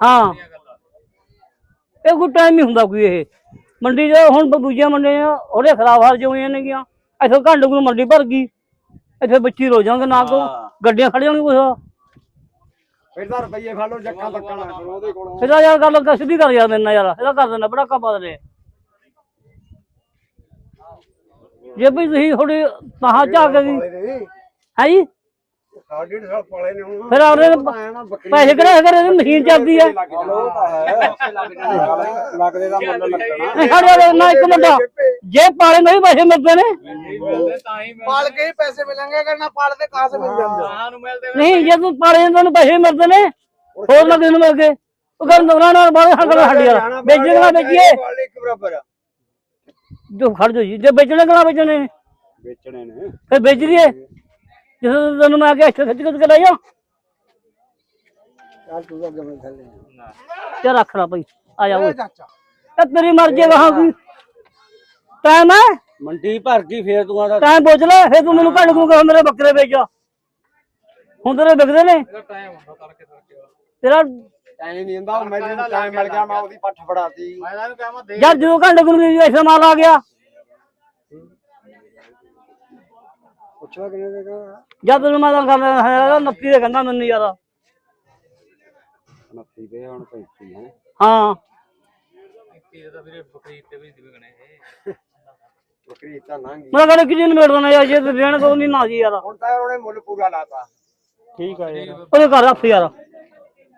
ਹਾਂ ਇਹ ਕੋਈ ਟਾਈਮ ਨਹੀਂ ਹੁੰਦਾ ਕੋਈ ਇਹ। ਮੰਡੀ ਜੋ ਹੁਣ ਦੂਜੀਆਂ ਮੰਡੀਆਂ ਉਹਦੇ ਖਰਾਬ ਹਾਲ ਜੋ ਹੋਈਆਂ ਨੇਗੀਆਂ। ਇੱਥੇ ਘੰਟੇ ਨੂੰ ਮੰਡੀ ਭਰ ਗਈ। ਇੱਥੇ ਬੱਚੀ ਰੋ ਜਾਣਗੇ ਨਾ ਕੋ। ਗੱਡੀਆਂ ਖੜੀਆਂ ਨਹੀਂ ਕੁਛ। ਫਿਰ ਤਾਂ ਰੁਪਈਏ ਖਾ ਲੋ ਜੱਕਾਂ ਨਾ ਉਹਦੇ ਕੋਲੋਂ। ਇਹਦਾ ਯਾਰ ਗੱਲ ਕਰ ਸਿੱਧੀ ਕਰ ਯਾਰ ਮੈਨਾਂ ਯਾਰ। ਇਹਦਾ ਕਰ ਦੇਣਾ ਬੜਾ ਕੰਮ ਬਦਲੇ ਜੇ ਵੀ ਤੁਸੀਂ ਥੋੜੀ ਤਾਂ ਝਾਕ ਗਈ ਹੈ ਜੀ? ਸਾਢੇ ਡੇਢ ਸਾਲ ਪਾਲੇ ਨੇ ਹੁਣ। ਫਿਰ ਆਉਣੇ ਪੈਸੇ ਕਿਹੜਾ ਕਰੇ ਇਹਦੀ ਮਸ਼ੀਨ ਚੱਲਦੀ ਆ। ਲੱਗਦੇ ਦਾ ਮੁੱਲ ਲੱਗਣਾ। ਨਹੀਂ ਸਾਡੇ ਵਾਲੇ ਨਾ ਇੱਕ ਮਿੰਟ ਜੇ ਪਾਲੇ ਨਹੀਂ ਪੈਸੇ ਮਿਲਦੇ ਨੇ। ਪਾਲ ਕੇ ਹੀ ਪੈਸੇ ਮਿਲਣਗੇ ਅਗਰ ਨਾ ਪਾਲ ਤੇ ਕਹਾਂ ਸੇ ਮਿਲ ਜਾਂਦੇ? ਨਹੀਂ ਜੇ ਤੂੰ ਪਾਲੇ ਜਾਂਦੇ ਨੂੰ ਪੈਸੇ ਮਿਲਦੇ ਨੇ ਹੋਰ ਨਾ ਕਿਸੇ ਨੂੰ ਉਹ ਕਰਨ ਦੋਨਾਂ ਨਾਲ ਬਾਹਰ ਹੱਕ ਨਾਲ ਹੱਡੀ ਯਾਰ ਵੇਚਣੇ ਨਾ ਵੇਚੀਏ? ਪਾਲ ਇੱਕ ਬਰਾਬਰ ਜੋ ਖੜ ਜੋ। ਜੀ ਵੇਚਣੇ ਕਿਹੜਾ ਵੇਚਣੇ ਨੇ? ਵੇਚਣੇ ਨੇ। ਫਿਰ ਵੇਚ ਲਈਏ। ਜਿਸ ਤੈਨੂੰ ਮੈਂ ਆ ਕੇ ਇੱਥੇ ਖਿੱਚ ਖਿੱਚ ਕੇ ਲੈ ਜਾ। ਚੱਲ ਤੂੰ ਤਾਂ ਗਵੇਂ ਥੱਲੇ ਤੇ ਰੱਖ ਲੈ ਭਾਈ ਆ ਜਾ ਓਏ ਚਾਚਾ। ਤੇ ਤੇਰੀ ਮਰਜ਼ੀ ਵਾਹਾਂ ਕੋਈ। ਟਾਈਮ ਹੈ? ਮੰਡੀ ਭਰ ਗਈ ਫੇਰ ਤੂੰ ਆਦਾ ਟਾਈਮ ਪੁੱਛ ਲੈ ਫੇਰ ਤੂੰ ਮੈਨੂੰ ਕੱਢ ਦੂੰਗਾ ਮੇਰੇ ਬੱਕਰੇ ਵੇਚ ਹੁਣ ਤੇਰੇ ਵਿਕਦੇ ਨੇ। ਤੇਰਾ ਟਾਈਮ ਨਹੀਂ ਹੁੰਦਾ ਮੈਨੂੰ ਟਾਈਮ ਮਿਲ ਗਿਆ ਮੈਂ ਉਹਦੀ ਪੱਠ ਫੜਾਤੀ। ਯਾਰ ਜਦੋਂ ਘੰਟੇ ਕੋਲ ਐਸਾ ਮਾਲ ਆ ਗਿਆ। ਪੁੱਛਵਾ ਕਿਨੇ ਦੇਗਾ ਜਦ ਤੈਨੂੰ ਮੈਂ ਤਾਂ ਹੈ ਨੱਤੀ ਦੇ ਕਹਿੰਦਾ ਮੈਨੂੰ ਯਾਰ। 29 ਦੇ ਹੁਣ 35 ਹੈ। ਹਾਂ। ਬੱਕਰੀ ਤਾਂ ਲੰਘ ਮੈਂ ਕਹਿੰਦਾ ਕਿਜੀ ਨੂੰ ਮੇੜਦਾ ਯਾਰ ਜੇ ਤੇ ਦੇਣ ਤੋਂ ਨਹੀਂ ਨਾ ਜੀ ਯਾਰ। ਹੁਣ ਤਾਂ ਉਹਨੇ ਮੁੱਲ ਪੂਰਾ ਲਾਤਾ। ਠੀਕ ਆ ਯਾਰ। ਉਹਦੇ ਘਰ ਰੱਖ ਯਾਰ।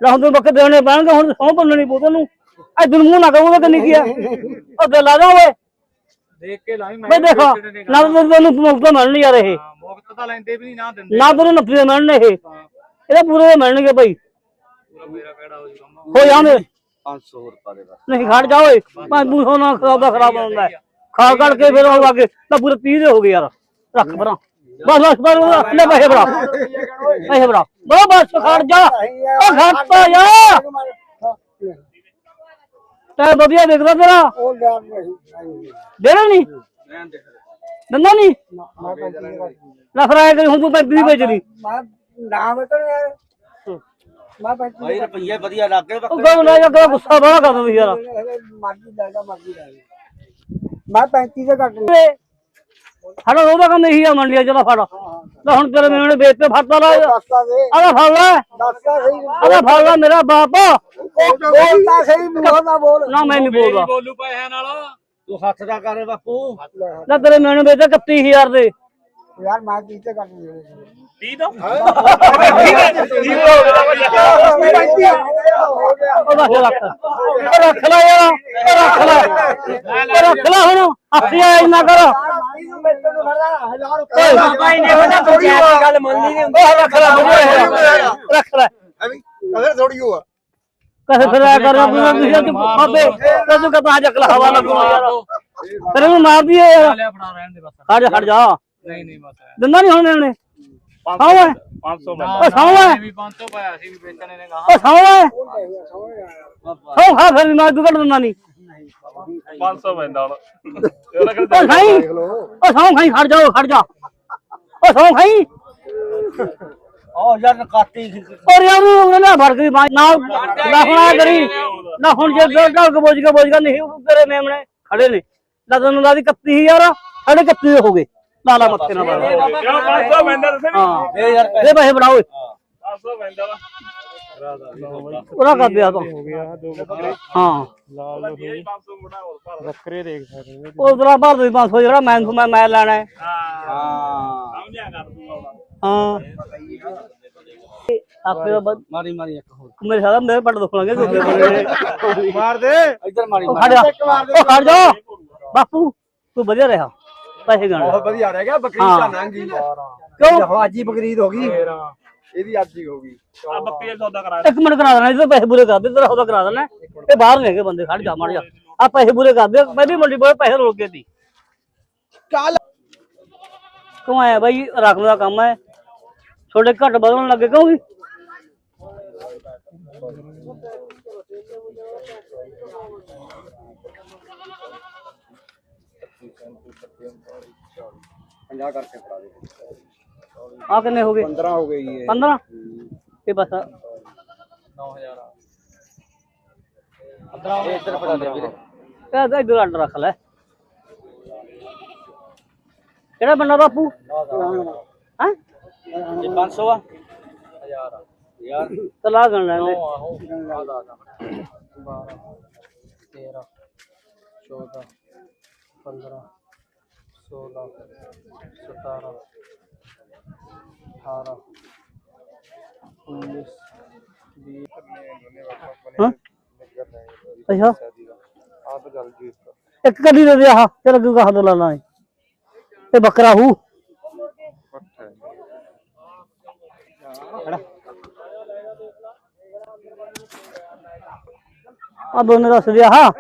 ਲੈ ਹੁਣ ਤੂੰ ਬੱਕਰੇ ਦੇਣੇ ਪੈਣਗੇ ਹੁਣ ਸੌਂ ਬੰਨਣੀ ਪਊ ਤੈਨੂੰ। ਐ ਦਿਨ ਮੂੰਹ ਨਾ ਕਹੂਗਾ ਕਿ ਨਹੀਂ ਕੀ ਹੈ ਉਹ ਦੇ ਲਾ ਜਾ ਓਏ। ਦੇਖ ਕੇ ਲਾਈ ਬਈ ਦੇਖੋ ਨਾ ਤਾਂ ਤੈਨੂੰ ਮੁਫਤ ਮਿਲਣ ਯਾਰ ਇਹ। ਮੁਕਤ ਤਾਂ ਲੈਂਦੇ ਵੀ ਨਹੀਂ ਨਾ ਦਿੰਦੇ। ਨਾ ਤੈਨੂੰ ਨੱਪੀ ਮਿਲਣ ਇਹ। ਇਹਦਾ ਪੂਰੇ ਦੇ ਮਿਲਣਗੇ ਭਾਈ ਪੂਰਾ ਮੇਰਾ ਕਿਹੜਾ ਹੋ ਜੂਗਾ ਹੋ ਜਾਂਦੇ 500 ਰੁਪਏ ਦੇ ਬਸ। ਨਹੀਂ ਖੜ ਜਾ ਓਏ। ਪੰਜ ਮੂੰਹ ਨਾਲ ਖਰਾਬ ਦਾ ਖਰਾਬ ਹੁੰਦਾ ਹੈ। ਖਾ ਕਰਕੇ ਫਿਰ ਉਹ ਅੱਗੇ ਤਾਂ ਪੂਰੇ 30 ਦੇ ਹੋ ਗਏ ਯਾਰ। ਰੱਖ ਭਰਾ। ਬਸ ਬਸ ਪਰ ਲੈ ਪੈਸੇ ਭਰਾ। ਪੈਸੇ ਭਰਾ। ਬਸ ਬਸ ਖੜ ਜਾ। ਉਹ ਘੱਟਾ ਯਾਰ ਤੇ ਵਧੀਆ ਵਿਕਦਾ ਤੇਰਾ। ਉਹ ਲਿਆ ਨਹੀਂ ਦੇਣਾ ਨਹੀਂ? ਦੰਦਾ ਨਹੀਂ? ਲੈ ਫਿਰ ਆਇਆ ਕਰੀ ਹੁਣ ਤੂੰ 35 ਵੇਚ ਲਈ। ਮੈਂ ਤਾਂ ਯਾਰ। ਮੈਂ ਪੈਂਤੀ ਭਾਈ ਰੁਪਈਏ ਵਧੀਆ ਲੱਗ ਗਏ ਉਹ ਨਾ। ਗੁੱਸਾ ਬੜਾ ਕਰ ਦਿੰਦੀ ਯਾਰ। ਮਰਜ਼ੀ ਲੈਗਾ ਮਰਜ਼ੀ ਲੈ ਮੈਂ 35 ਦੇ ਕੱਟ ਲਿਆ ਸਾਡਾ ਉਹਦਾ ਕੰਮ ਇਹੀ ਆ ਮੰਡੀਆਂ ਚਲਾ ਫੜ ਲੈ ਹੁਣ ਤੇਰੇ ਮੈਨੂੰ ਵੇਚ ਤੇ ਫੜਤਾ ਲਾ। ਦੱਸਦਾ ਦੇ ਆਲਾ ਫੜ ਲੈ। ਦੱਸਦਾ ਸਹੀ ਆਲਾ ਫੜ ਲੈ ਮੇਰਾ ਬਾਪ। ਬੋਲਦਾ ਸਹੀ ਮੂੰਹ ਨਾ ਬੋਲ ਨਾ ਮੈਂ ਨਹੀਂ ਬੋਲਦਾ। ਬੋਲੂ ਪੈਸਿਆਂ ਨਾਲ ਤੂੰ ਹੱਥ ਦਾ ਕਰ ਬਾਪੂ। ਲੈ ਤੇਰੇ ਮੈਨੂੰ ਵੇਚ 31000 ਦੇ। ਯਾਰ ਮੈਂ ਕੀਤੇ ਕੱਟ ਲਿਆ 30 ਤੋਂ। ਹੋ। ਗਿਆ ਉਹ ਰੱਖ ਰੱਖ। ਉਹ ਰੱਖ ਲੈ ਯਾਰ। ਰੱਖ ਲੈ। ਰੱਖ ਲੈ। ਹੁਣ। ਹੱਥੀ ਆ ਇੰਨਾ ਕਰ। ਭਾਈ ਨੇ ਉਹਦਾ ਪੰਚਾਇਤ ਗੱਲ ਮੰਨਦੀ ਨਹੀਂ ਉਹ ਰੱਖ ਲੈ ਵਧੀਆ ਰੱਖ ਲੈ ਅਗਰ ਥੋੜੀ ਹੋਆ ਕਸੇ ਫਿਰ ਆ ਕਰ ਤੁਸੀਂ ਅੱਜ ਬਾਬੇ ਤੂੰ ਕਹਤਾ ਜੱਕ ਲਾ ਹਵਾ ਲੱਗੂ ਯਾਰ ਫਿਰ ਇਹਨੂੰ ਮਾਰ ਦਈਏ ਯਾਰ ਦੇ ਹਟ ਹਟ ਜਾ ਨਹੀਂ ਨਹੀਂ ਬਸ ਦਿੰਦਾ ਨਹੀਂ ਹੁਣ ਇਹਨੇ ਹਾਂ ਓਏ 500 ਓ ਸੌਂ ਵੀ 500 ਪਾਇਆ ਸੀ ਵੀ ਵੇਚਣੇ ਨੇ ਓ ਸੌਂ ਓਏ ਸੌਂ ਖਾ ਫਿਰ ਮੈਂ ਤੂੰ ਕੱਢ ਦਿੰਦਾ ਨਹੀਂ 500 ਪੈਂਦਾ ਹੁਣ। ਓ ਖਾਈ ਓ ਸੌਂ ਖਾਈ ਖੜ ਜਾ ਓ ਖੜ ਜਾ। ਓ ਸੌਂ ਖਾਈ। ਓ ਯਾਰ ਕਾਤੀ ਔਰ ਯਾਰ ਉਹਨੇ ਨਾ ਫੜ ਗਈ ਬਾਂਹ ਨਾ ਨਾ ਹੁਣ ਆ ਕਰੀ। ਨਾ ਹੁਣ ਜੇ ਦੋ ਢਾਲ ਕੇ ਬੋਝ ਕੇ ਬੋਝ ਕੇ ਨਹੀਂ ਉਹ ਤੇਰੇ ਮੇਮਣੇ ਖੜੇ ਨੇ। ਨਾ ਤੈਨੂੰ ਲਾ ਦੀ 31000 ਸਾਡੇ 31 ਹੋ ਗਏ। ਲਾਲਾ ਮੱਥੇ ਨਾਲ ਲਾ ਕਿਉਂ 500 ਪੈਂਦਾ ਦੱਸੇ ਹਾਂ। ਇਹ ਯਾਰ ਇਹ ਪੈਸੇ ਬੜਾ ਓਏ। 500 ਪੈਂਦਾ ਵਾ। ਉਹਦਾ ਕਰ ਦਿਆ ਤੂੰ। ਹਾਂ। ਲਾਲ ਹੋਈ 500 ਮੁੰਡਾ ਹੋਰ ਭਰ ਬੱਕਰੇ ਦੇਖ ਸਕਦੇ ਨੇ। ਉਹ ਤੇਰਾ ਭਰ ਦੇ 500 ਜਿਹੜਾ ਮੈਂ ਮੈਂ ਮੈਂ ਲੈਣਾ ਹੈ। ਹਾਂ। ਹਾਂ ਸਮਝਿਆ ਕਰ ਤੂੰ ਆਉਣਾ ਹਾਂ ਆਪੇ ਦਾ ਬਸ ਮਾਰੀ ਮਾਰੀ ਇੱਕ ਹੋਰ। ਮੇਰੇ ਸਾਰਾ ਮੇਰੇ ਪੱਟ ਦੁੱਖ ਲੱਗੇ ਦੂਜੇ ਬੰਦੇ ਮਾਰ ਦੇ। ਇੱਧਰ ਮਾਰੀ ਉਹ ਖੜ ਜਾ। ਉਹ ਖੜ ਜਾ। ਬਾਪੂ ਤੂੰ ਵਧੀਆ ਰਿਹਾ। ਪੈਸੇ ਗਣ ਬਹੁਤ ਵਧੀਆ ਰਹਿ ਗਿਆ ਬੱਕਰੀ ਹਾਂ। ਤਾਂ ਲੰਘੀ ਕਿਉਂ? ਅੱਜ ਹੀ ਬਕਰੀਦ ਹੋ ਗਈ। ਇਹਦੀ ਅੱਜ ਹੀ ਹੋ ਗਈ। ਆ ਬੱਕਰੀ ਦਾ ਸੌਦਾ ਕਰਾ ਇੱਕ ਮਿੰਟ ਕਰਾ ਦੇਣਾ ਇਹਦੇ ਪੈਸੇ ਪੂਰੇ ਕਰ ਦੇ ਤੇਰਾ ਉਹਦਾ ਕਰਾ ਦੇਣਾ। ਇਹ ਬਾਹਰ ਨਹੀਂ ਹੈਗੇ ਬੰਦੇ ਖੜ ਜਾ ਮੜ ਜਾ ਆ ਪੈਸੇ ਪੂਰੇ ਕਰ ਦੇ ਮੈਂ ਵੀ ਮੰਡੀ ਬੋਏ ਪੈਸੇ ਰੋਲ ਕੇ ਦੀ। ਚੱਲ। ਕਿਉਂ ਆਇਆ ਬਾਈ? ਰਕਮ ਦਾ ਕੰਮ ਹੈ। ਤੁਹਾਡੇ ਘੱਟ ਬਦਲਣ ਲੱਗੇ ਕਿਉਂ ਵੀ ਪੰਜਾਹ ਕਰਕੇ ਫੜਾ ਦੇ। ਆ ਕਿੰਨੇ ਹੋ ਗਏ? 15 ਹੋ ਗਈ ਇਹ। 15 ਇਹ ਬਸ 9000 ਇਹ ਇੱਧਰ ਫੜਾ ਦੇ ਵੀਰੇ। ਇਹ ਤਾਂ ਇਧਰ ਅੰਡ ਰੱਖ ਲੈ। ਕਿਹੜਾ ਬੰਦਾ ਬਾਪੂ? ਹੈ? ਇਹ 500 ਆ। ਯਾਰ ਤਲਾ ਗਣ ਆ ਦਾ 12 13 14 15 16 17 18 19 ਹਾਂ ਅੱਛਾ ਆ ਤਾਂ ਗੱਲ ਜੀ ਇੱਕ ਕਦੀ ਦੇ ਦੇ ਆਹ ਚੱਲ ਅੱਗੇ ਕਹਾ ਦੋ ਲਾ ਲਾਂ ਤੇ ਬੱਕਰਾ ਹੂ ਆ ਦੋਨੇ ਦੱਸ ਦਿਆ ਹਾਂ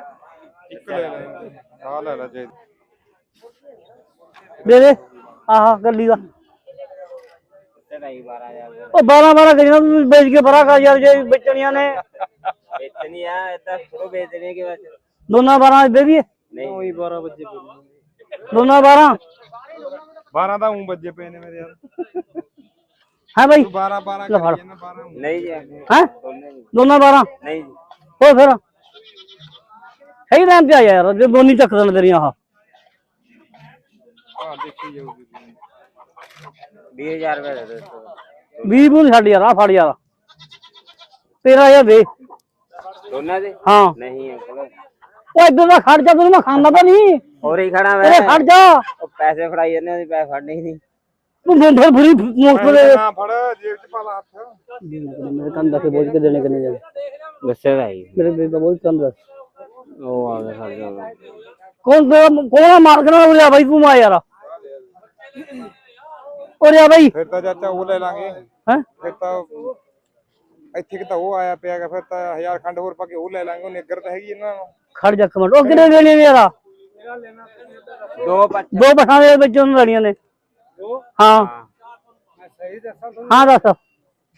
ਉਹ 12 12 ਗਈਆਂ ਤੂੰ ਵੇਚ ਕੇ ਪਰਾ ਕਰ ਯਾਰ ਜੇ ਵੇਚਣੀਆਂ ਨੇ। ਵੇਚਣੀ ਆ ਇਹ ਤਾਂ ਥੋੜੋ ਵੇਚਣੀ ਕਿ ਬਸ। ਦੋਨਾਂ 12 ਦੇ ਦੀ ਨਹੀਂ। ਉਹੀ 12 ਵਜੇ ਦੋਨਾਂ 12 12 ਤਾਂ ਉਂ ਵੱਜੇ ਪਏ ਨੇ ਮੇਰੇ ਯਾਰ। ਹੈ ਬਾਈ? 12 12 ਲੈ ਫੜ। ਕਰੀਏ ਨਾ 12 ਨਹੀਂ ਜੀ ਹੈ? ਦੋਨੇ ਨਹੀਂ। ਦੋਨਾਂ 12 ਨਹੀਂ ਜੀ। ਹੋ ਫਿਰ? ਸਹੀ ਟਾਈਮ ਤੇ ਆ ਯਾਰ ਜੇ ਦੋਨੀ ਚੱਕ ਦੇਣ ਤੇਰੀਆਂ ਆਹ। ਆ ਦੇਖੀ ਜਾਊਗੀ। 20000 ਰੁਪਏ ਦੇ ਦੋ 20 ਬੂਲ ਛੱਡ ਯਾਰ ਆ ਫੜ ਯਾਰ। ਤੇਰਾ ਯਾਰ ਦੇ। ਦੋਨਾਂ ਦੇ? ਹਾਂ। ਨਹੀਂ ਅੰਕਲ ਉਹ ਇੱਧਰ ਦਾ ਖੜ ਜਾ ਤੈਨੂੰ ਮੈਂ ਖਾਂਦਾ ਤਾਂ ਨਹੀਂ। ਹੋਰ ਹੀ ਖੜਾ ਮੈਂ। ਖੜ ਜਾ। ਉਹ ਪੈਸੇ ਫੜਾਈ ਜਾਂਦੇ ਉਹਦੇ ਪੈਸੇ ਫੜਨੇ ਹੀ ਨਹੀਂ। ਤੂੰ ਮੁੰਡੇ ਫੁਰੀ ਮੁਸਕ ਦੇ ਨਾ ਫੜ ਜੇਬ ਚ ਪਾ ਲਾ ਹੱਥ। ਮੇਰੇ ਕੰਨ ਦਾ ਕੇ ਬੋਝ ਕੇ ਦੇਣੇ ਕਿੰਨੇ ਜਾਵੇ? ਗੁੱਸੇ ਦਾ ਹੀ ਮੇਰੇ ਦੇ ਦਾ ਬੋਝ ਕੰਨ ਦਾ। ਉਹ ਆ ਗਿਆ ਸਾਡੇ ਨਾਲ ਕੌਣ ਕੋਣਾ ਮਾਰ ਕੇ ਨਾ ਉਰਿਆ ਬਾਈ ਤੂੰ ਆ ਯਾਰ? ਉਰਿਆ ਬਾਈ। ਫਿਰ ਤਾਂ ਚਾਚਾ ਉਹ ਲੈ ਲਾਂਗੇ। ਹੈ? ਫਿਰ ਤਾਂ ਇੱਥੇ ਕਿ ਤਾਂ ਉਹ ਆਇਆ ਪਿਆਗਾ ਫਿਰ ਤਾਂ ਹਜ਼ਾਰ ਖੰਡ ਹੋਰ ਪਾ ਕੇ ਉਹ ਲੈ ਲਾਂਗੇ ਉਹ ਨਿੱਗਰ ਤਾਂ ਹੈਗੀ ਇਹਨਾਂ ਨੂੰ। ਖੜ ਜਾ ਕਮਟ ਉਹ ਕਿੰਨੇ ਦੇਣੇ ਨੇ ਯਾਰ? ਦੋ ਪੱਚ ਦੋ ਪਠਾਂ ਦੇ ਵਿੱਚ ਉਹਨੂੰ ਲੈਣੀਆਂ ਨੇ। ਹਾਂ। ਸਹੀ ਦੱਸਾਂ ਹਾਂ ਦੱਸ।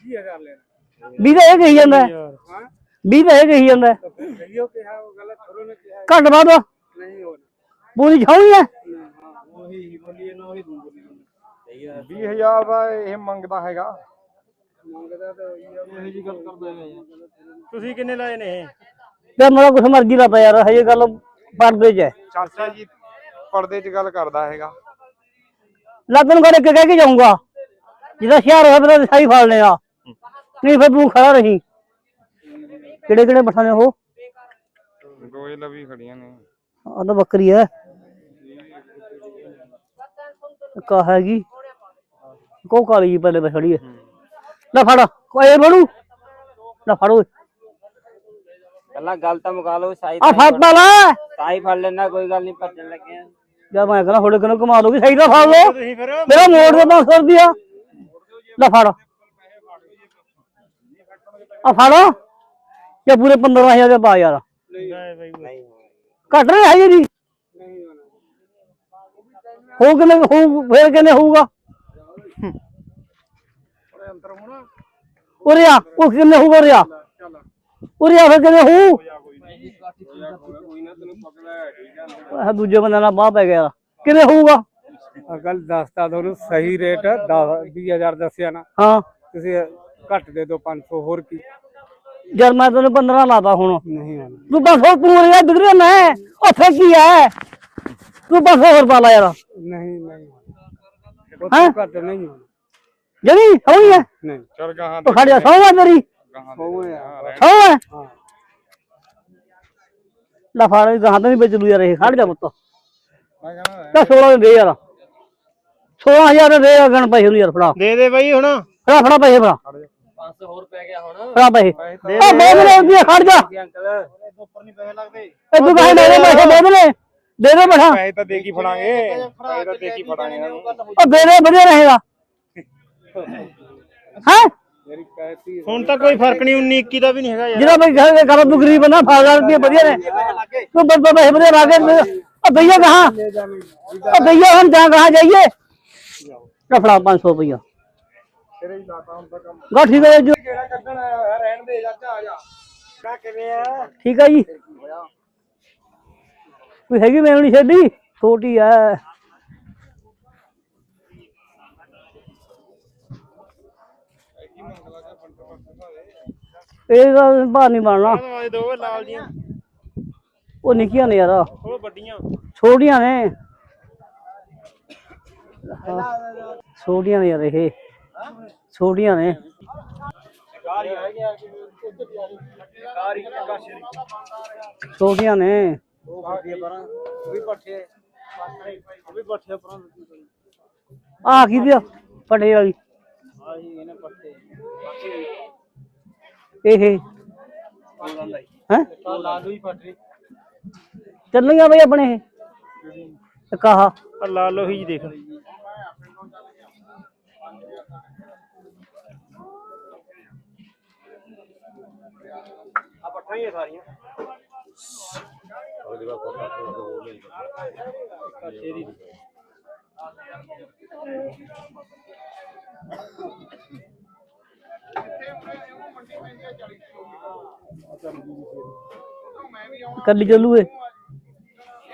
20000 ਲੈਣਾ। 20 ਤਾਂ ਇਹ ਕਹੀ ਜਾਂਦਾ ਹੈ। 20 ਤਾਂ ਇਹ ਕਹੀ ਜਾਂਦਾ ਉਹ ਕਿਹਾ ਉਹ ਗਲਤ ਥੋੜੋ ਨੇ ਕਿਹਾ। ਘੱਟ ਵੱਧ ਨਹੀਂ ਹੋਣਾ ਪੂਰੀ ਛਾਉਣੀ ਹੈ? ਉਹੀ ਬੋਲੀਏ ਨਾ ਉਹੀ ਦੂੰ ਬੋਲੀ 20000 ਦਾ ਇਹ ਮੰਗਦਾ ਹੈਗਾ। ਮੰਗਦਾ ਤਾਂ ਇਹ ਜੀ ਗੱਲ ਕਰਦਾ ਹੈਗਾ ਤੁਸੀਂ ਕਿੰਨੇ ਲਾਏ ਨੇ ਤੇ ਮੇਰਾ ਕੁਛ ਮਰਜ਼ੀ ਲਾਤਾ ਯਾਰ ਹਜੇ ਗੱਲ ਪਰਦੇ 'ਚ ਹੈ। ਚਾਚਾ ਜੀ ਪਰਦੇ 'ਚ ਗੱਲ ਕਰਦਾ ਹੈਗਾ। ਲੱਗਣ ਕਰ ਇੱਕ ਕਹਿ ਕੇ ਜਾਊਂਗਾ। ਜਿਹਦਾ ਸ਼ਹਿਰ ਹੋਇਆ ਫਿਰ ਸਾਈ ਫੜ ਲਿਆ। ਨਹੀਂ ਫਿਰ ਤੂੰ ਖੜਾ ਰਹੀਂ। ਕਿਹੜੇ ਕਿਹੜੇ ਬੱਠਾ ਨੇ ਉਹ? ਦੋਏ ਲਵੀ ਖੜੀਆਂ ਨੇ। ਆ ਤਾਂ ਬੱਕਰੀ ਹੈ। ਕਾ ਹੈਗੀ। ਕੋ ਕਾਲੀ ਜੀ ਪਹਿਲੇ ਬਛੜੀ ਹੈ ਲੈ ਫੜ ਓਏ ਬੜੂ ਲੈ ਫੜ ਓਏ ਕੱਲਾ ਗੱਲ ਤਾਂ ਮੁਕਾ ਲਓ ਸਾਈ ਆ ਫੜ ਪਾ ਲੈ ਸਾਈ ਫੜ ਲੈਣਾ ਕੋਈ ਗੱਲ ਨਹੀਂ ਭੱਜਣ ਲੱਗੇ ਆ ਜਾਂ ਮੈਂ ਕਹਿੰਦਾ ਥੋੜੇ ਕਿਨੂੰ ਕਮਾ ਲੋਗੇ ਸਹੀ ਤਾਂ ਫੜ ਲਓ ਤੁਸੀਂ ਫਿਰ ਮੇਰਾ ਮੋੜ ਦੇ 500 ਰੁਪਿਆ ਲੈ ਫੜ ਆ ਫੜ ਇਹ ਪੂਰੇ 15000 ਦੇ ਪਾ ਯਾਰ ਨਹੀਂ ਬਾਈ ਨਹੀਂ ਘਟ ਰਿਹਾ ਹੈ ਜੀ ਹੋ ਕਿਨੇ ਹੋ ਫੇਰ ਕਿਨੇ ਉਰੇ ਆ ਉਹ ਕਿੰਨੇ ਹੋਊਗਾ ਉਰੇ ਆ ਉਰੇ ਆ ਫਿਰ ਕਿੰਨੇ ਹੋਊ ਕੋਈ ਨਾ ਤੈਨੂੰ ਪਕੜਾ ਹੈ ਠੀਕ ਆ ਆਹ ਦੂਜੇ ਬੰਦੇ ਨਾਲ ਬਾਹ ਪੈ ਗਿਆ ਯਾਰ। ਕਿੰਨੇ ਹੋਊਗਾ ਅਗਲ ਦੱਸਤਾ ਤੁਹਾਨੂੰ ਸਹੀ ਰੇਟ 10 20000 ਦੱਸਿਆ ਨਾ ਹਾਂ ਤੁਸੀਂ ਘੱਟ ਦੇ ਦਿਓ 500 ਹੋਰ ਕੀ ਯਾਰ ਮੈਂ ਤੈਨੂੰ 15 ਲਾਤਾ ਹੁਣ ਨਹੀਂ ਹੋਣਾ ਤੂੰ ਬਸ ਹੋਰ ਤੂੰ ਉਰੇ ਆ ਬਿਗੜਿਆ ਨਾ ਉੱਥੇ ਕੀ ਹੈ ਤੂੰ ਬਸ ਹੋਰ ਪਾ ਲਾ ਯਾਰ ਨਹੀਂ ਨਹੀਂ ਉਹ ਹੈਂ? ਤੋਂ ਘੱਟ ਨਹੀਂ ਹੋਣਾ ਜਿਹੜੀ ਹੋਈ ਹੈ ਨਹੀਂ। ਚਲ ਗਾਹਾਂ ਉਹ ਖੜ ਜਾ ਸੌਂ ਆ ਹੈ ਹਾਂ। ਲੈ ਫੜ ਗਾਹਾਂ ਤਾਂ ਨਹੀਂ ਵੇਚ ਲੂ ਯਾਰ ਇਹ ਖੜ ਜਾ ਪੁੱਤ। ਮੈਂ ਕਹਿੰਦਾ ਤਾਂ 16 ਦੇ ਦੇ ਯਾਰ। 16000 ਦੇ ਦੇ ਅਗਣ ਪੈਸੇ ਨੂੰ ਯਾਰ ਫੜਾ। ਦੇ ਦੇ ਬਾਈ ਹੁਣ। ਫੜਾ ਫੜਾ ਪੈਸੇ ਫੜਾ। 500 ਹੋਰ ਪੈ ਗਿਆ ਹੁਣ। ਫੜਾ ਪੈਸੇ। ਆ ਉਹਦੀ ਖੜ ਜਾ। ਅੰਕਲ। ਉੱਪਰ ਨਹੀਂ ਪੈਸੇ ਲੱਗਦੇ। ਇਹ ਤੂੰ ਕਹੇ ਦੇ ਦੇ ਪੈਸੇ ਨੇ। ਦੇ ਦੇ ਬਠਾ ਪੈਸੇ ਤਾਂ ਦੇ ਕੀ ਫੜਾਂਗੇ। ਪੈਸੇ ਤਾਂ ਦੇ ਕੀ ਫੜਾਂਗੇ ਉਹ ਦੇ ਦੇ ਵਧੀਆ ਰਹੇਗਾ। ਹੈ? ਹੁਣ ਤਾਂ ਕੋਈ ਫ਼ਰਕ ਨਹੀਂ 19 21 ਦਾ ਵੀ ਨਹੀਂ ਹੈਗਾ ਜਿਹੜਾ ਬਈ ਘਰ ਘਰ ਤੂੰ ਗਰੀਬ ਬੰਦਾ ਫਾਇਦਾ ਰੁਪਏ ਵਧੀਆ ਨੇ। ਤੂੰ ਬੰਦਾ ਵਧੀਆ ਲਾ ਕੇ ਉਹ ਦਈਆ ਕਹਾਂ? ਉਹ ਦਈਆ ਹੁਣ ਜਾਂ ਕਹਾਂ ਜਾਈਏ? ਰਫੜਾ 500 ਰੁਪਇਆ ਤੇਰੇ ਹੀ ਦਾਤਾ ਹੁਣ ਤਾਂ ਕੰਮ ਗਾ ਠੀਕ ਹੈ ਜੀ ਕਿਹੜਾ ਕੱਢਣ ਆਇਆ ਹੋਇਆ ਰਹਿਣ ਦੇ ਚਾਚਾ ਆ ਜਾ। ਕਾ ਕਿਵੇਂ ਆ ਠੀਕ ਹੈ ਜੀ। ਕੋਈ ਹੈਗੀ ਮੈਨੂੰ ਨਹੀਂ ਛੱਡੀ? ਛੋਟੀ ਐ ਇਹਦਾ ਭਾਰ ਨਹੀਂ ਬਣਨਾ। ਦੋ ਲਾਲ ਉਹ ਨਿੱਕੀਆਂ ਨੇ ਯਾਰ। ਉਹ ਵੱਡੀਆਂ। ਛੋਟੀਆਂ ਨੇ। ਛੋਟੀਆਂ ਨੇ ਯਾਰ ਇਹ। ਛੋਟੀਆਂ ਨੇ। ਆ ਛੋਟੀਆਂ ਨੇ। ਆ ਕੀ ਦਿਆ ਪਟੇ ਵਾਲੀ। ਆਹੀ ਇਹਨੇ ਪੱਠੇ ਇਹ ਹੈ ਤਾਂ ਲਾਲੂ ਹੀ? ਪੱਠੇ ਚੱਲੀਆਂ ਬਈ ਆਪਣੇ ਇਹ? ਇੱਕ ਆਹ ਆ ਲਾਲੋ ਹੀ ਦੇਖ। ਆ ਪੱਠਾਂ ਹੀ ਆ ਸਾਰੀਆਂ ਸ਼ੇਰੀ ਕੱਲੀ ਚੱਲੂ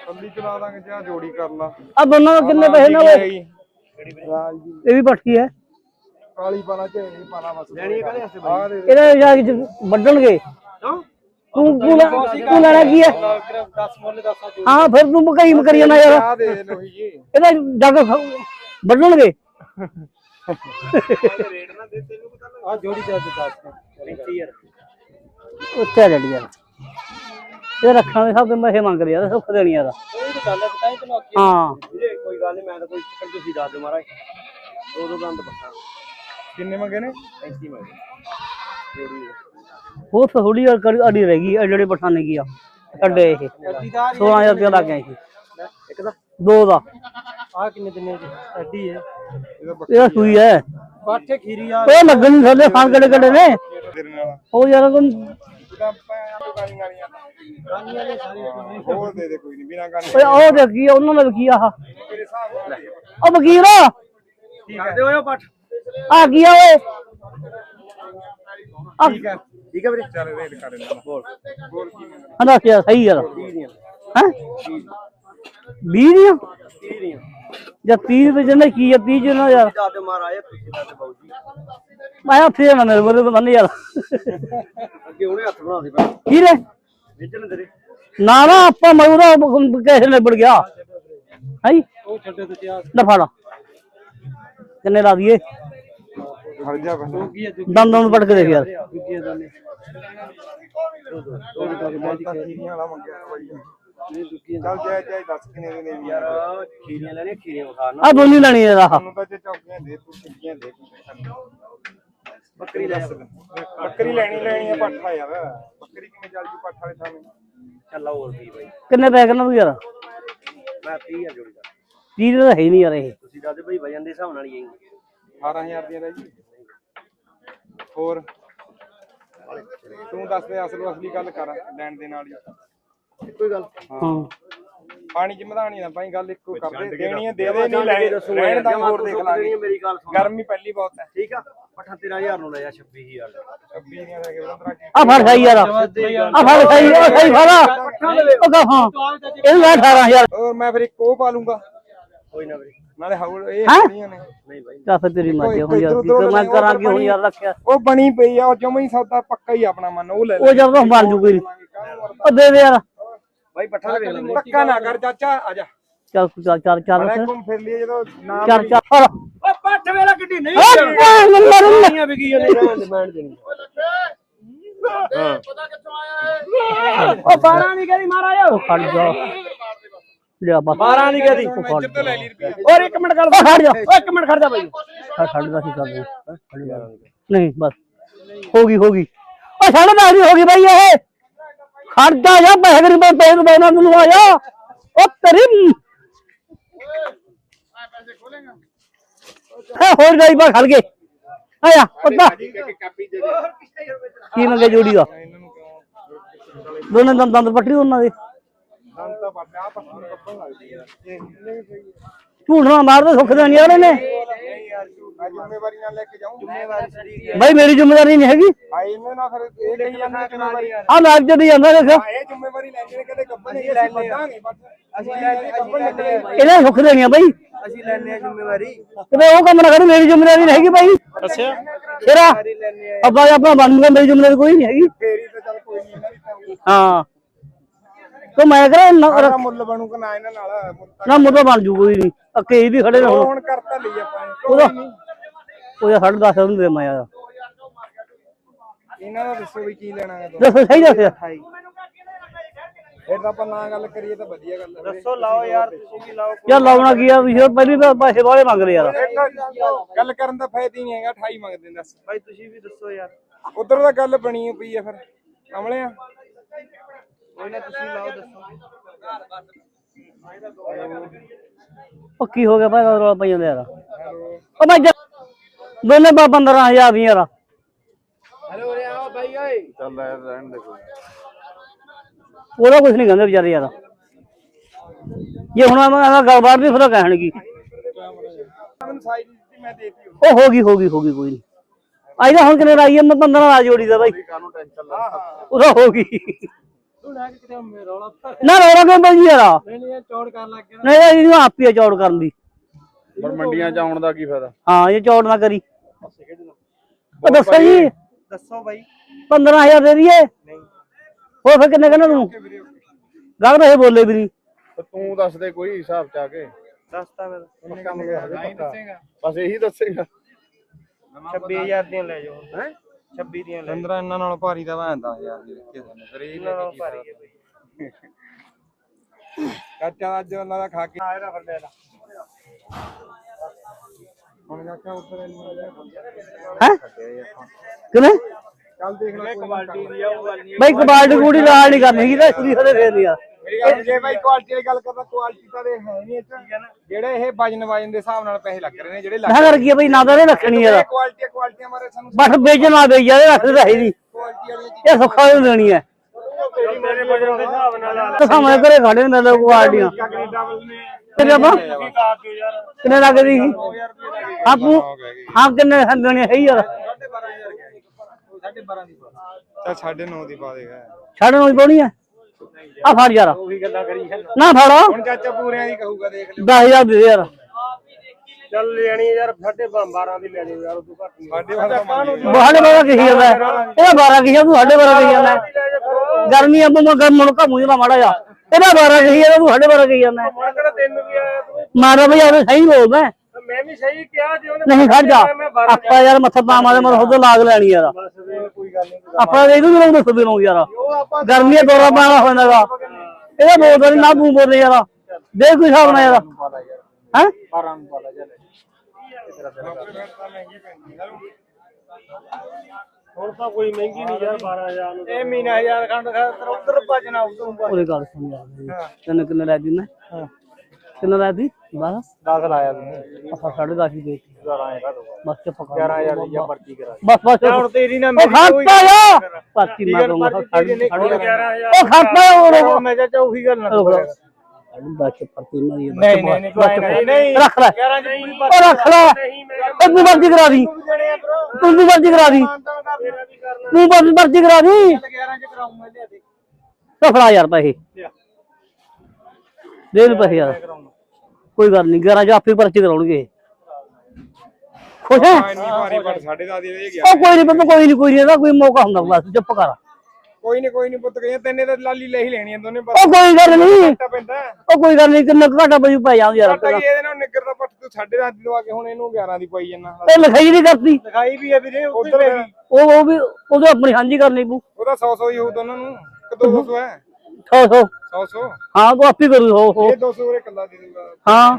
ਕੱਲੀ ਚਲਾ ਦਾਂਗੇ ਜਾਂ ਜੋੜੀ ਕਰ ਲਾ। ਆ ਦੋਨਾਂ ਦਾ ਕਿੰਨੇ ਪੈਸੇ ਨਾ ਓਏ ਰਾਜ ਜੀ ਇਹ ਵੀ ਪੱਠੀ ਹੈ। ਕਾਲੀ ਪਾਲਾ ਚ ਇਹ ਪਾਲਾ ਬਸ। ਲੈਣੀ ਕਾਲੇ ਹੱਥੇ ਦੇ ਇਹਦਾ ਜਾ ਕੇ ਵੱਢਣਗੇ। ਤੂੰ ਤੂੰ ਤੂੰ ਲੈਣਾ ਕੀ ਹੈ? 10 ਮੁੱਲ ਦੱਸਾਂ ਹਾਂ ਫਿਰ ਤੂੰ ਮਕਈ ਮਕਰੀ ਜਾਣਾ ਯਾਰ। ਆ ਦੇ ਲੋਹੀ ਜੀ ਇਹਦਾ ਜੱਗ ਵੱਢਣਗੇ ਆ ਜੋੜੀ ਤੇ ਅੱਜ 10 35000 ਉੱਥੇ ਆ ਜੱਡੀ ਯਾਰ ਇਹ ਰੱਖਣ ਦੇ ਤੋਂ ਸੁੱਖ ਦੇਣੀ ਹੈ ਤੈਨੂੰ ਆਖੀ ਹਾਂ। ਵੀਰੇ ਕੋਈ ਗੱਲ ਨਹੀਂ ਮੈਂ ਤਾਂ ਕੋਈ ਚੱਕਰ ਤੁਸੀਂ ਦੱਸ ਦਿਓ ਮਹਾਰਾਜ। ਦੋ ਦੋ ਦੰਦ ਬੱਕਾ ਕਿੰਨੇ ਮੰਗੇ ਨੇ? 35 ਮੰਗੇ। ਜੋੜੀ ਉਹ ਥੋੜੀ ਯਾਰ ਕੜੀ ਅੜੀ ਰਹਿ ਗਈ ਇਹ ਜਿਹੜੇ ਪਠਾਨੇ ਕੀ ਆ? ਅੱਡੇ ਇਹ। 16000 ਰੁਪਏ ਲੱਗ ਗਿਆ ਸੀ। ਇੱਕ ਦਾ ਦੋ ਦਾ। ਆ ਕਿੰਨੇ ਦਿਨੇ ਦੀ ਐਡੀ ਹੈ। ਇਹਦਾ ਇਹਦਾ ਸੂਈ ਹੈ। ਬਾਠੇ ਖੀਰੀ ਆ। ਉਹ ਲੱਗਣ ਨਹੀਂ ਥੱਲੇ ਫਾਂ ਕਿਹੜੇ ਕਿਹੜੇ ਨੇ। ਤੇਰੇ ਨਾਲ ਉਹ ਯਾਰ ਕੋਈ ਜਿੱਦਾਂ ਆਪਾਂ ਗਾਣੀ ਗਾਣੀਆਂ ਗਾਣੀਆਂ ਨੇ ਸਾਰੀਆਂ ਹੋਰ ਦੇ ਦੇ ਕੋਈ ਨਹੀਂ ਬਿਨਾ ਗਾਣੀ ਓਏ ਉਹ ਦੇਖ ਕੀ ਆ, ਉਹਨਾਂ ਦਾ ਕੀ ਆਹ। ਤੇਰੇ ਹਿਸਾਬ ਨਾਲ ਉਹ ਵਕੀਲ ਠੀਕ ਹੈ ਦਿਓ ਪੱਠ ਆ ਕੀ ਆ ਓਏ? ਆ ਠੀਕ ਹੈ। ਠੀਕ ਹੈ ਵੀਰੇ। ਚੱਲ ਰੇਟ ਕਰ ਲੈਣਾ ਬੋਲ ਬੋਲ ਕੀ ਮੰਗਦਾ ਹਨਾ ਸਿਆ ਸਹੀ ਯਾਰ। 30 ਦੀਆਂ ਹੈ 20 ਦੀਆਂ? 30 ਦੀਆਂ ਜਾਂ 30 ਰੁਪਏ ਜਨੇ ਕੀ ਆ 30 ਜਨਾ ਯਾਰ? ਦਾਦੇ ਮਾਰ ਆਏ ਤੁਸੀਂ ਦਾਦੇ ਬਾਊ ਜੀ। ਮੈਂ ਉੱਥੇ ਨਾ ਮੇਰੇ ਬਰੇ ਬੰਨ ਯਾਰ। ਅੱਗੇ ਉਹਨੇ ਹੱਥ ਬਣਾ ਦੇ ਪਾ ਕੀ ਰੇ? ਵੇਚਣ ਤੇਰੇ। ਨਾ ਨਾ ਆਪਾਂ ਮਰੂਦਾ ਕੈਸੇ ਨਿਬੜ ਗਿਆ। ਹੈ? ਉਹ ਛੱਡੇ ਤੇ ਤਿਆਰ ਲੈ ਫੜ। ਕਿੰਨੇ ਲਾ ਦਈਏ? ਖੜ ਜਾ ਹੈ ਦੰਦ ਦੰਦ ਯਾਰ। ਦੂਜੀਆਂ ਦਾਨੇ। ਉਹ ਤਾਂ ਦੀ ਖੀਰੀਆਂ ਵਾਲਾ ਮੰਗਿਆ ਬਾਈ। ਨਹੀਂ ਦੁੱਕੀਆਂ ਚੱਲ ਜਾਇ ਜਾਇ ਦੱਸ ਕਿੰਨੇ ਦੇ ਨੇ ਯਾਰ। ਖੀਰੀਆਂ ਲੈਣੇ ਖੀਰੀਆਂ ਵਿਖਾ ਨਾ ਆ ਦੋਨੀ ਲੈਣੀ ਯਾਰ ਆਹ ਤੁਹਾਨੂੰ ਤਾਂ ਜੇ ਚੌਕੀਆਂ ਦੇ ਤੂੰ ਖੀਰੀਆਂ ਦੇ ਬੱਕਰੀ ਲੈ। ਬੱਕਰੀ ਲੈਣੀ ਲੈਣੀ ਆ ਪੱਠਾ ਯਾਰ। ਬੱਕਰੀ ਕਿਵੇਂ ਚੱਲ ਜੂ ਪੱਠ ਵਾਲੇ ਥਾਵੇਂ ਚੱਲ ਹੋਰ ਵੀ ਬਾਈ। ਕਿੰਨੇ ਪੈ ਕਰਨਾ ਤੂੰ ਯਾਰ? ਮੈਂ 30 ਆ ਜੋੜੀ ਦਾ। 30 ਦਾ ਹੈ ਹੀ ਨਹੀਂ ਯਾਰ ਇਹ। ਤੁਸੀਂ ਦੱਸਦੇ ਭਾਈ ਵਜਨ ਦੇ ਹਿਸਾਬ ਨਾਲ ਹੀ ਆਈ 18000 ਦੀਆਂ ਦਾ ਜੀ। ਹੋਰ? ਤੂੰ ਦੱਸ ਦੇ ਅਸਲ ਅਸਲੀ ਗੱਲ ਕਰ ਲੈਣ ਦੇ ਨਾਲ ਹੀ ਕੋਈ ਗੱਲ ਹਾਂ। ਪਾਣੀ ਚ ਮਧਾਣੀ ਨਾ ਭਾਈ ਗੱਲ ਇੱਕੋ ਕਰਦੇ ਦੇਣੀ ਹੈ ਦੇ ਦੇ ਨਹੀਂ ਲੈ ਲੈਣ ਦਾ ਹੋਰ ਦੇਖ ਲਾਂਗੇ। ਮੇਰੀ ਗੱਲ ਸੁਣ। ਗਰਮੀ ਪਹਿਲੀ ਬਹੁਤ ਹੈ। ਠੀਕ ਆ ਪੱਠਾ 13000 ਨੂੰ ਲੈ ਜਾ 26000 26 ਦੀਆਂ ਲੈ ਕੇ 15 ਕੀ। ਆ ਫੜ ਸਹੀ ਯਾਰ। ਆ ਫੜ ਸਹੀ ਉਹ ਸਹੀ ਫੜਾ। ਉਹ ਕਾ ਹਾਂ। ਇਹਨੂੰ ਲੈ 18000 ਹੋਰ ਮੈਂ ਫਿਰ ਇੱਕ ਉਹ ਪਾ ਲੂੰਗਾ। ਕੋਈ ਨਾ ਵੀਰੇ। ਨਾਲੇ ਹੌਲ ਇਹ ਹੈਂ? ਕਿਹੜੀਆਂ ਨੇ। ਨਹੀਂ ਭਾਈ ਤਾਂ ਫਿਰ ਤੇਰੀ ਮਰਜ਼ੀ ਹੁਣ ਯਾਰ ਇੱਧਰੋਂ ਕੀ ਕਰ- ਮੈਂ ਉੱਧਰੋਂ ਕਰਾਂਗੀ ਹੁਣ ਯਾਰ ਰੱਖਿਆ। ਉਹ ਬਣੀ ਪਈ ਆ ਉਹ ਜਮਾ ਹੀ ਸੌਦਾ ਪੱਕਾ ਹੀ ਆਪਣਾ ਮਨ ਉਹ ਲੈ ਉਹ ਜਦ ਬਣ ਜੂਗੀ। ਉਹ ਦੇ ਦੇ ਯਾਰ। ਭਾਈ ਪੱਠਾ ਵੇਖ ਲੈਂਦੇ ਧੱਕਾ ਨਾ ਕਰ ਚਾਚਾ ਆ ਜਾ। ਚੱਲ ਚੱਲ ਚੱਲ ਚੱਲ। ਬੜਾ ਫਿਰ। ਘੁੰਮ ਫਿਰ ਲਈਏ ਜਦੋਂ ਨਾ ਚੱਲ ਚੱਲ ਓ ਪੱਠ ਵੇਲਾ ਗੱਡੀ ਨਹੀਂ ਓਏ ਨੰਬਰ ਦੀਆਂ ਵਿਕੀ ਜਾਂਦੀਆਂ ਡਿਮਾਂਡ ਦੇਣੀ। ਉਹ 12 ਨਹੀਂ ਕਹਦੀ ਮਹਾਰਾਜ। ਖੜ ਜਾ। ਲਿਆ ਬਸ। 12 ਨਹੀਂ ਕਹਦੀ। ਔਰ ਇੱਕ ਮਿੰਟ ਗੱਲ ਖੜ ਜਾ। ਓਏ ਇੱਕ ਮਿੰਟ ਖੜ ਜਾ ਬਾਈ। ਖੜ ਜਾ ਸੀ ਕਰਦੇ ਹਾਂ, ਖੜ ਜਾ। ਨਹੀਂ ਬਸ। ਹੋ ਗਈ ਹੋ ਗਈ। ਓ ਦਸ ਦੀ ਹੋ ਗਈ ਬਾਈ ਇਹ। ਖੜ ਜਾ ਜਾ ਪੈਸੇ ਗਰੀਬਾਂ ਪੈਸੇ ਤੋਂ ਬੈਨਾ ਤੈਨੂੰ ਆ ਜਾ ਓ ਤੇਰੀ ਹੈ ਹੋਰ ਗਈ ਬਾ ਖੜ ਗਏ ਆਇਆ ਪੱਤਾ ਕੀ ਮੰਗੇ ਜੋੜੀ ਦਾ ਦੋਨੇ ਦੰਦ ਦੰਦ ਪੱਟੀ ਉਹਨਾਂ ਦੇ ਦੰਦ ਤਾਂ ਪੱਟ ਆ ਪੱਠ ਨੂੰ ਕੱਪਣ ਲੱਗਦੀ ਆ ਇਹ ਨਹੀਂ ਸਹੀ ਝੂਠ ਨਾ ਮਾਰਦੇ ਸੁੱਖ ਦੇਣੀ ਵਾਲੇ ਨੇ। ਨਹੀਂ ਯਾਰ ਮੈਂ ਜ਼ਿੰਮੇਵਾਰੀ ਨਾਲ ਲੈ ਕੇ ਜਾਊਂ। ਜ਼ਿੰਮੇਵਾਰੀ ਸਰੀ ਬਾਈ ਮੇਰੀ ਜ਼ਿੰਮੇਵਾਰੀ ਨਹੀਂ ਹੈਗੀ। ਆ ਇਹਨੇ ਨਾ ਫਿਰ ਇਹ ਕਹੀ ਜਾਂਦਾ ਜ਼ਿੰਮੇਵਾਰੀ। ਆ ਲੱਗ ਜਦੀ ਜਾਂਦਾ ਦੇਖ। ਆ ਇਹ ਜ਼ਿੰਮੇਵਾਰੀ ਲੈਂਦੇ ਨੇ ਕਦੇ ਕੱਪਣ ਨਹੀਂ ਅਸੀਂ ਬੱਦਾਂਗੇ ਬਸ। ਅਸੀਂ ਲੈਣੇ ਇਹਨੇ ਸੁੱਖ ਦੇਣੀ ਆ ਬਾਈ। ਅਸੀਂ ਲੈਣੇ ਆ ਜ਼ਿੰਮੇਵਾਰੀ। ਕਿਤੇ ਉਹ ਕੰਮ ਨਾ ਕਰੀ ਮੇਰੀ ਜ਼ਿੰਮੇਵਾਰੀ ਨਹੀਂ ਹੈਗੀ ਬਾਈ। ਅੱਛਾ। ਤੇਰਾ ਅੱਬਾ ਆਪਣਾ ਬਣ ਗਿਆ ਮੇਰੀ ਜੁਮਲੇ ਕੋਈ ਨਹੀਂ ਹੈਗੀ। ਫੇਰੀ ਤਾਂ ਚੱਲ ਕੋਈ ਨਹੀਂ ਦੀ ਤਾਂ ਹਾਂ। ਤੋ ਮੈਂ ਕਰਾਂ ਮੁੱਲ ਬਣੂਗਾ ਨਾ ਇਹਨਾਂ ਨਾਲ। ਮੁੱਲ ਤਾਂ- ਨਾ ਮੁੱਦਾ ਬਣ ਜੂ ਕੋਈ ਨਹੀਂ। ਅੱਕੇ ਹੀ ਵੀ ਖੜੇ ਨੇ ਉਹ ਹੁਣ ਹੁਣ ਕਰਤਾ ਲਈ ਆਪਾਂ। ਉਹਦਾ ਕੋਈ ਨੀ। ਉਹਦਾ ਸਾਢੇ ਦਸ ਹੁੰਦੇ ਮੈਂ ਯਾਰ। ਇਹਨਾਂ ਦਾ ਦੱਸੋ ਵੀ ਕੀ ਲੈਣਾ ਹੈ ਦੱਸ ਸਹੀ ਦੱਸਿਆ ਫਿਰ ਤਾਂ ਆਪਾਂ ਨਾ ਗੱਲ ਕਰੀਏ ਤਾਂ ਵਧੀਆ ਗੱਲ ਹੈ ਦੱਸੋ ਲਾਓ ਯਾਰ ਤੁਸੀਂ ਵੀ ਲਾਓ ਯਾਰ ਲਾਉਣਾ ਕੀ ਆ? ਵੀ ਫਿਰ ਪਹਿਲੀ ਤਾਂ ਪੈਸੇ ਵਾਲੇ ਮੰਗ ਲਏ ਯਾਰ ਗੱਲ ਕਰਨ ਦਾ ਫਾਇਦਾ ਹੀ ਨਹੀਂ ਹੈਗਾ 28 ਮੰਗਦੇ ਨੇ ਦੱਸ। ਭਾਈ ਤੁਸੀਂ ਵੀ ਦੱਸੋ ਯਾਰ। ਉਧਰ ਦਾ ਗੱਲ ਬਣੀ ਪਈ ਆ ਫਿਰ। ਕਮਲੇ ਆ। ਕੋਈ ਨਾ ਤੁਸੀਂ ਲਾਓ ਦੱਸੋ। ਉਹ ਕੀ ਹੋ ਗਿਆ? ਭਾਈ ਰੌਲਾ ਪਈ ਜਾਂਦਾ ਯਾਰ। ਉਹ ਮੈਂ ਜ- ਦੋਨੇ ਬਾ 15000 ਦੀ ਯਾਰ। ਹਲੋ ਉਰੇ ਆਓ ਭਾਈ ਓਏ। ਚੱਲ ਰਹਿਣ ਦੇ ਕੋਈ। ਉਹਦਾ ਕੁਝ ਨਹੀਂ ਕਹਿੰਦੇ ਵਿਚਾਰੇ ਯਾਰ। ਜੇ ਹੁਣ ਮੈਂ ਗੱਲਬਾਤ ਵੀ ਫਿਰ ਕਹਿਣਗੀ। ਮੈਨੂੰ ਸਾਈਜ਼ ਦਿੱਤੀ ਮੈਂ ਦੇਤੀ ਉਹ ਉਹ ਹੋ ਗਈ ਹੋ ਗਈ ਹੋ ਗਈ ਕੋਈ ਨਹੀਂ। ਆਈ ਤਾਂ ਹੁਣ ਕਿਨੇ ਆਈ ਆ? ਮੈਂ 15 ਆ ਜੋੜੀ ਦਾ ਬਾਈ। ਕਾਨੂੰ ਟੈਨਸ਼ਨ ਲਾ ਉਹਦਾ ਹੋ ਗਈ। ਤੂੰ ਨਾ ਕਿਤੇ ਮੇਰੇ ਰੌਲਾ ਪਾ ਨਾ ਰੌਲਾ ਕਿਉਂ ਬਾਈ ਯਾਰ? ਨਹੀਂ ਨਹੀਂ ਚੌੜ ਕਰਨ ਲੱਗ ਗਿਆ ਨਹੀਂ ਇਹ ਇਹਨੂੰ ਆਪ ਚੌੜ ਕਰਨ ਦੀ। ਪਰ ਮੰਡੀਆਂ ਚ ਆਉਣ ਦਾ ਕੀ ਫਾਇਦਾ? ਹਾਂ ਇਹ ਚੌੜ ਨਾ ਕਰੀ। ਉਹ ਦੱਸੋ ਜੀ। ਦੱਸੋ ਭਾਈ 15000 ਦੇ ਦਈਏ? ਨਹੀਂ। ਹੋਰ ਫਿਰ ਕਿੰਨੇ ਕਹਿੰਦਾ ਤੂੰ? ਗਾਹ ਤਾਂ ਇਹ ਬੋਲੇ ਵੀ ਨਹੀਂ। ਤੂੰ ਦੱਸ ਦੇ ਕੋਈ ਹਿਸਾਬ ਚ ਕੇ। ਦੱਸਤਾ ਫਿਰ। ਪੱਕਾ ਨਹੀਂ ਦੱਸੇਗਾ। ਬਸ ਇਹੀ ਦੱਸੇਗਾ। 26000 ਦੀਆਂ ਲੈ ਜਾਓ। ਹੈ? 26 ਦੀਆਂ ਲੈ ਇਹਨਾਂ ਨਾਲ ਭਾਰੀ ਦਾ ਭਾਂ 10000 ਦੀ ਰੱਖੇ ਸਾਨੂੰ ਫਿਰ ਇਹ ਲੈ ਕੇ ਕੀ ਭਾਰੀ ਹੈ ਅੱਜ ਉਹਨਾਂ ਦਾ ਖਾ ਕੇ ਆਇਆ ਫਿਰ ਲੈ ਲਾ ਹੁਣ ਕਾਕਾ ਉੱਪਰ ਹੈ? ਕਿਨੇ ਚੱਲ ਦੇਖ ਲੈ ਕੁਆਲਿਟੀ ਦੀ ਬਾਈ ਕਬਾਲਡੀ ਕੂੜੀ ਲਾਲ ਨਹੀਂ ਕਰਨੀ ਹੈਗੀ ਤਾਂ ਸੁਰੀ ਹਲੇ ਫੇਰ ਨਹੀਂ ਯਾਰ ਮੇਰੀ ਗੱਲ ਜੇ ਭਾਈ ਕੁਆਲਿਟੀ ਦੀ ਗੱਲ ਕਰਦਾ ਕੁਆਲਿਟੀ ਤਾਂ ਦੇ ਹੈ ਨਹੀਂ ਇੱਥੇ ਜਿਹੜੇ ਇਹ ਵਜਨ ਵਜਨ ਦੇ ਹਿਸਾਬ ਨਾਲ ਪੈਸੇ ਲੱਗ ਰਹੇ ਨੇ ਜਿਹੜੇ ਲੱਗ ਨਾ ਕਰ ਕੀ ਆ ਬਈ ਨਾ ਤਾਂ ਇਹ ਰੱਖਣੀ ਯਾਰ ਕੁਆਲਿਟੀ ਕੁਆਲਿਟੀਆਂ ਬਾਰੇ ਸਾਨੂੰ ਬਸ ਵੇਚਣਾ ਵੇਚ ਜਾ ਰੱਖਦੇ ਤਾਂ ਹੈ ਨਹੀਂ ਕੁਆਲਿਟੀ ਇਹ ਸੁੱਖਾ ਹੀ ਦੇਣੀ ਹੈ? ਮੇਰੇ ਬਜਟ ਦੇ ਹਿਸਾਬ ਨਾਲ ਤਾਂ ਸਾਹਮਣੇ ਘਰੇ ਖੜੇ ਨੇ ਲੋਕ ਕੁਆਲਟੀਆਂ ਨੇ ਕਿੰਨੇ ਆਪਾਂ ਕਾ ਦਿਓ ਯਾਰ। ਕਿੰਨੇ ਲੱਗਦੀ ਸੀ ਤੂੰ ਹਾਂ ਕਿੰਨੇ ਦੇਣੀ ਹੈ ਯਾਰ ਚੱਲ 9.5 ਦੀ ਪਾ ਦੇਗਾ ਸਾਡੇ ਨੂੰ ਹੀ ਪਾਉਣੀ ਹੈ ਆ ਫੜ ਯਾਰ। ਉਹੀ ਗੱਲਾਂ ਕਰੀ ਜਾਂਦਾ। ਨਾ ਫੜ। ਹੁਣ ਚਾਚਾ ਪੂਰਿਆਂ ਦੀ ਕਹੂਗਾ ਦੇਖ ਲਿਓ। 10000 ਦੇ ਦੇ ਯਾਰ। ਚੱਲ ਲੈਣੀ ਯਾਰ ਸਾਢੇ 12 ਦੀ ਲੈ ਜਾਓ ਯਾਰ ਤੂੰ ਘੱਟ ਨਹੀਂ। ਸਾਡੇ ਸਾਡੇ ਬਾਰਾ ਕਹੀ ਜਾਂਦਾ? ਹੈ। ਇਹਦਾ 12 ਕਹੀ ਜਾਂਦਾ? ਤੂੰ ਸਾਡੇ 12 ਕਹੀ ਜਾਂਦਾ? ਹੈ। ਗਰਮੀ ਆ ਮੈਂ ਗਰਮ ਨੂੰ ਘਮੂ ਮਾੜਾ ਜਾ ਇਹਦਾ 12 ਕਹੀ ਜਾਂਦਾ? ਤੂੰ ਸਾਡੇ 12 ਕਹੀ ਜਾਂਦਾ? ਹੈ। ਮੈਂ ਕਿਹੜਾ ਤੈਨੂੰ ਵੀ ਆਇਆ ਤੂੰ? ਮਾਰਾ ਬਈ ਉਹਨੇ ਸਹੀ ਬੋਲਦਾ ਹੈ। ਮੈਂ ਵੀ ਸਹੀ ਕਿਹਾ ਜੇ ਉਹਨੇ ਨਹੀਂ ਖੜ ਜਾ। ਮੈਂ 12 ਆਪਾਂ ਯਾਰ ਮੱਥਾ ਪਾਵਾਂ ਦੇ ਮਰ ਹੁਦੋਂ ਲਾਗ ਲੈਣੀ ਯਾਰ ਕੋਈ ਗੱਲ ਨਹੀਂ ਆਪਾਂ ਇਹਨੂੰ ਵੀ ਲਾਉਂਦੇ ਸੁਬੇ ਨੂੰ ਯਾਰ ਗਰਮੀ ਦਾ। ਦੌਰਾ ਪਾਣਾ ਹੋਣਾਗਾ ਇਹਦਾ ਬੋਲਦਾ ਨਹੀਂ ਨਾ ਤੂੰ ਬੋਲਦੇ ਯਾਰ। ਦੇ ਕੋਈ ਹਿਸਾਬ ਨਾਲ ਯਾਰ ਹੈ? 12 ਨੂੰ ਪਾਲਾ ਜਾ ਹੁਣ ਤਾਂ ਕੋਈ ਮਹਿੰਗੀ ਨਹੀਂ ਯਾਰ 12000 ਨੂੰ ਇਹ ਮਹੀਨਾ ਹਜ਼ਾਰ ਖੰਡ ਖਾ ਉਧਰ ਭਜਣਾ ਉਧਰ ਉਹਦੇ ਗੱਲ ਸੁਣ ਯਾਰ। ਤੈਨੂੰ ਕਿੰਨੇ ਲੈ ਦਿੰਦਾ ਹਾਂ। ਕਿੰਨੇ ਲੈ ਦੀ 12 10 ਲਾਇਆ ਤੂੰ ਆਪਾਂ 10.5 ਹੀ ਦੇ 11000 ਕਾ ਦੋ ਬਸ ਚੁੱਪ ਕਰ 11000 ਦੀ ਪਰਚੀ ਕਰਾ ਬਸ ਬਸ ਹੁਣ ਤੇਰੀ ਨਾ ਉਹ ਖਾਤਾ ਆ ਪਰਚੀ ਮਾਰ ਦੂੰਗਾ ਸਾਡੀ ਉਹ ਖਾਤਾ ਉਹ ਮੈਂ ਚਾਚਾ ਉਹੀ ਗੱਲ ਨਾ ਬਸ ਪਰਚੀ ਮਾਰੀ ਨਹੀਂ ਨਹੀਂ ਨਹੀਂ ਨਹੀਂ ਨਹੀਂ ਰੱਖ ਲੈ 11 ਚ ਪੂਰੀ ਉਹ ਰੱਖ ਲੈ ਨਹੀਂ ਮੈਂ ਉਹ ਤੂੰ ਮਰਜ਼ੀ ਕਰਾ ਦੀ ਜਣੇ ਆ ਬ్రో ਤੂੰ ਵੀ ਮਰਜ਼ੀ ਕਰਾ ਦੀ ਕੋਈ ਗੱਲ ਨਹੀਂ 11 ਚ ਆਪੇ ਪਰਚੀ ਕਰਾਉਣਗੇ। ਖੁਸ਼ ਹੈ? ਇੰਨੀ ਭਾਰੀ ਪੜ ਸਾਡੇ ਦਾ ਦੇ ਗਿਆ ਉਹ ਕੋਈ ਨਹੀਂ ਪੁੱਤ ਕੋਈ ਨਹੀਂ ਕੋਈ ਨਹੀਂ ਇਹਦਾ ਕੋਈ ਮੌਕਾ ਹੁੰਦਾ ਬਸ ਚੁੱਪ ਕਰ। ਕੋਈ ਨਹੀਂ ਕੋਈ ਨਹੀਂ ਪੁੱਤ ਕਹੀਆਂ ਤੈਨੇ ਤਾਂ ਲਾਲੀ ਲੈ ਹੀ ਲੈਣੀਆਂ ਦੋਨੇ ਪਰ ਉਹ ਕੋਈ ਗੱਲ ਨਹੀਂ ਘਾਟਾ ਪੈਂਦਾ। ਉਹ ਕੋਈ ਗੱਲ ਨਹੀਂ ਕਿੰਨਾ ਘਾਟਾ ਬਜੂ ਪੈ ਜਾਂਦੇ ਯਾਰ ਘਾਟਾ ਇਹਦੇ ਨਾਲ ਨਿੱਗਰ ਦਾ ਪੱਟ ਤੂੰ ਸਾਡੇ ਦਾ ਦਵਾ ਕੇ ਹੁਣ ਇਹਨੂੰ 11 ਦੀ ਪਾਈ ਜਾਂਦਾ। ਇਹ ਲਿਖਾਈ ਨਹੀਂ ਕਰਦੀ। ਲਿਖਾਈ ਵੀ ਹੈ ਵੀਰੇ ਉਧਰ ਉਹ ਉਹ ਵੀ ਉਹਦੇ ਆਪਣੀ ਸਾਂਝੀ ਕਰਨੀ ਪੂ ਉਹਦਾ 100 100 ਹੀ ਹੋਊ ਦੋਨਾਂ ਨੂੰ ਕਿ 200 ਹੈ। 100 100 100 100 ਹਾਂ ਤੂੰ ਆਪੀ ਕਰੂ ਹੋ ਹੋ ਇਹ 200 ਉਰੇ ਕੱਲਾ ਦੇ ਦੂਗਾ। ਹਾਂ।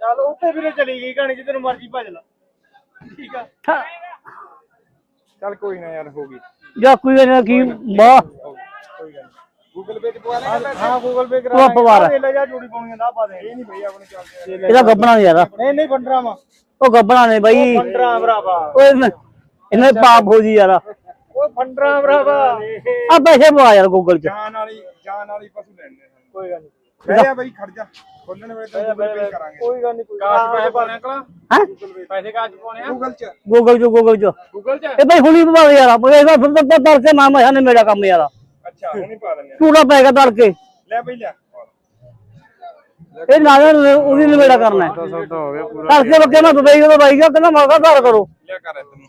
ਚੱਲ ਉੱਥੇ ਵੀਰੇ ਚਲੀ ਗਈ ਕਹਾਣੀ ਜਿੱਦਨ ਮਰਜ਼ੀ ਭੱਜ ਲਾ। ਠੀਕ ਆ। ਠਾ- ਚੱਲ ਕੋਈ ਨਾ ਯਾਰ ਹੋ ਗਈ। ਜਾਂ ਕੋਈ ਨਾ ਕੀ ਵਾਹ। ਕੋਈ ਗੱਲ ਗੂਗਲ ਪੇ ਤੇ ਪਵਾ ਲੈ ਹਾਂ ਗੂਗਲ ਪੇ ਆਪ ਵਾਰ ਲੈ। ਜਾ ਜੂੜੀ ਪਾਉਣੀਆਂ ਦਾ ਪਾ ਦੇ। ਇਹ ਨਹੀਂ ਭਈ ਆਪਣੇ ਚੱਲਦੇ ਇਹਦਾ ਗੱਬਣਾ ਨਹੀਂ ਯਾਰ ਨਹੀਂ ਨਹੀਂ ਪੰਡਰਾ ਮਾ ਉਹ ਗੱਬਣਾ ਨੇ ਬਾਈ। ਪੰਡਰਾ ਭਰਾਵਾ। ਓਏ ਨ- ਇਹਨਾਂ ਦੇ ਪਾਪ ਹੋ ਜੀ ਯਾਰ। ਆ ਉਹ ਪੰਡਰਾ ਭਰਾਵਾ। ਪੈਸੇ ਪਵਾ ਯਾਰ ਗੂਗਲ 'ਚ। ਜਾਨ ਵਾਲੀ ਜਾਨ ਵਾਲੀ ਪਸ਼ੂ ਲੈਣੇ ਕੋਈ ਗੱਲ ਨਹੀਂ। ਬਹਿ ਜਾ ਬਈ ਖੜ ਜਾ। ਖੋਲਣ ਵੇਲੇ ਤਾਂ ਗੂਗਲ ਪੇ ਕਰਾਂਗੇ। ਕੋਈ ਗੱਲ ਨਹੀਂ ਕਾਸ਼ ਪੈਸੇ ਪਾਣੇ ਅੰਕਲ ਹੈ? ਪੈਸੇ ਕਾਸ਼ ਪਾਉਣੇ ਆ? ਗੂਗਲ ਚ। ਗੂਗਲ 'ਚ ਗੂਗਲ 'ਚ। ਗੂਗਲ ਚ? ਇਹ ਭਾਈ ਹੁਣੀ ਪਵਾ ਯਾਰ ਆ ਇਹਦਾ ਫਿਰ ਤਾਂ ਤੜਕੇ ਮਾਮਾ ਸਾਨੇ ਮੇਰਾ ਕੰਮ ਯਾਰ। ਅੱਛਾ ਹੁਣ ਹੀ ਪਾ ਦਿੰਦੇ ਆ। ਟੂੜਾ ਪੈ ਗਿਆ ਤੜਕੇ। ਲੈ ਬਈ ਲੈ। ਇਹ ਨਾ ਉਹਦੀ ਨਿਬੇੜਾ ਕਰਨਾ ਹੈ। ਸੌਦਾ ਹੋ ਗਿਆ ਪੂਰਾ ਕਰਕੇ ਬੱਕੇ ਮੈਂ ਦੁਬਈ ਤੋਂ ਬਾਈ ਗਿਆ ਕਹਿੰਦਾ ਮੌਕਾ ਧਾਰ ਕਰੋ। ਲਿਆ ਕਰ ਤੈਨੂੰ